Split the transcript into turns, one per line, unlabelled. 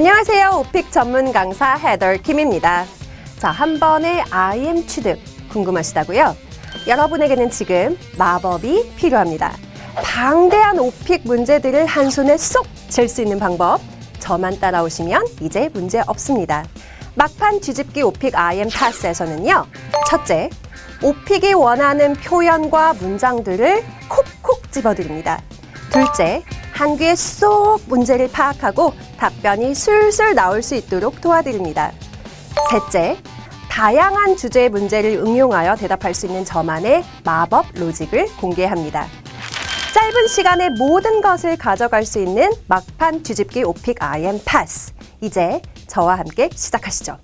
오픽 전문 강사 헤더 킴입니다. 자, 한 번의 IM 취득 궁금하시다고요? 여러분에게는 지금 마법이 필요합니다. 방대한 오픽 문제들을 한 손에 쏙 잴 수 있는 방법. 저만 따라오시면 이제 문제 없습니다. 막판 뒤집기 오픽 IM 파스에서는요. 첫째, 오픽이 원하는 표현과 문장들을 콕콕 집어드립니다. 둘째, 한 귀에 쏙 문제를 파악하고 답변이 술술 나올 수 있도록 도와드립니다. 셋째, 다양한 주제의 문제를 응용하여 대답할 수 있는 저만의 마법 로직을 공개합니다. 짧은 시간에 모든 것을 가져갈 수 있는 막판 뒤집기 오픽 IM 파스. 이제 저와 함께 시작하시죠.